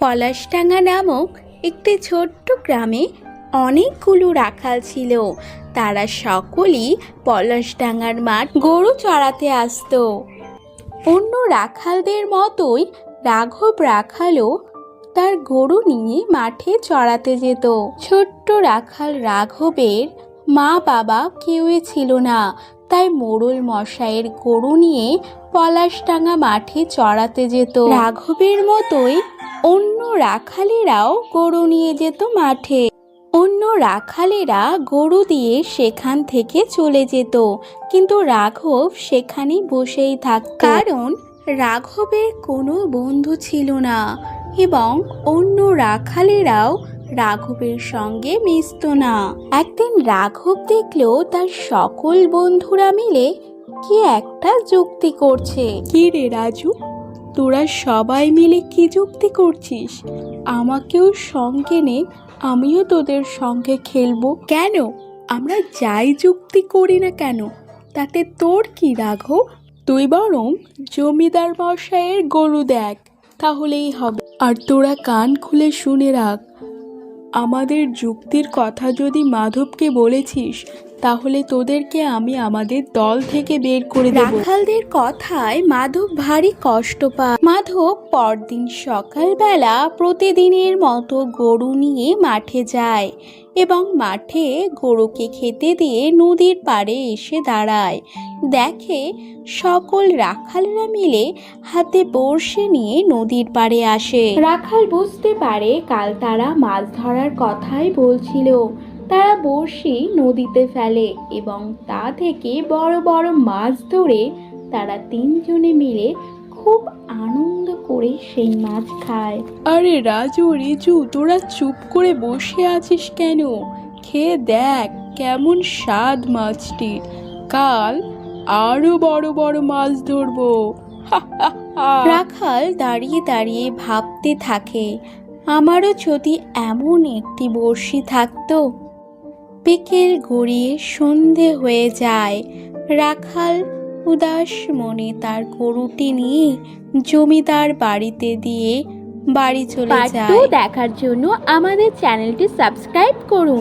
পলাশডাঙ্গা নামক একটি ছোট্ট গ্রামে অনেকগুলো রাখাল ছিল। তারা সকলেই পলাশডাঙ্গার মাঠ গরু চড়াতে আসতো। অন্য রাখালদের মতোই রাঘব রাখালও তার গরু নিয়ে মাঠে চড়াতে যেত। ছোট্ট রাখাল রাঘবের মা বাবা কেউই ছিল না। তাই মোড়ল মশাইয়ের গরু নিয়ে পলাশডাঙ্গা মাঠে চড়াতে যেত। রাঘবের মতোই অন্য রাখালেরাও গরু নিয়ে যেত মাঠে। অন্য রাখালেরা গরু দিয়ে সেখান থেকে চলে যেত কিন্তু রাঘব সেখানে বসেই থাকত। কারণ রাঘবের কোনো বন্ধু ছিল না এবং অন্য রাখালেরাও রাঘবের সঙ্গে মিশত না। একদিন রাঘব দেখল তার সকল বন্ধুরা মিলে কি একটা যুক্তি করছে। কি রে রাজু তোরা সবাই মিলে কি যুক্তি করছিস? আমাকেও সঙ্গে নে, আমিও তোদের সঙ্গে খেলব। কেন? আমরা যাই যুক্তি করি না কেন? তাতে তোর কি রাঘব তুই বরং জমিদার মশাইয়ের গরু দেখ, তাহলেই হবে। আর তোরা কান খুলে শুনে রাখ, আমাদের যুক্তির কথা যদি মাধবকে বলেছিস তাহলে তোদেরকে আমি আমাদের দল থেকে বের করে রাখালদের কথায় মাধব ভারী কষ্ট পায়। মাধব পরদিন সকালবেলা প্রতিদিনের মতো গরু নিয়ে মাঠে যায় এবং মাঠে গরুকে খেতে দিয়ে নদীর পাড়ে এসে দাঁড়ায়। দেখে সকল রাখালরা মিলে হাতে বড়শি নিয়ে নদীর পাড়ে আসে। রাখাল বুঝতে পারে কাল তারা মাছ ধরার কথাই বলছিল। তারা বড়শি নদীতে ফেলে এবং তা থেকে বড় বড় মাছ ধরে তারা তিনজনে মিলে খুব আনন্দ করে সেই মাছ খায়। আরে রাজু রিজু তোরা চুপ করে বসে আছিস কেন? খেয়ে দেখ কেমন স্বাদ মাছটি কাল আরও বড় বড় মাছ ধরবো। রাখাল দাঁড়িয়ে দাঁড়িয়ে ভাবতে থাকে আমারও যদি এমন একটি বড়শি থাকতো বিকেল গড়িয়ে সন্ধে হয়ে যায়। রাখাল উদাস মনে তার গরুটি নিয়ে জমিদার বাড়িতে দিয়ে বাড়ি চলে যায়। দেখার জন্য আমাদের চ্যানেলটি সাবস্ক্রাইব করুন।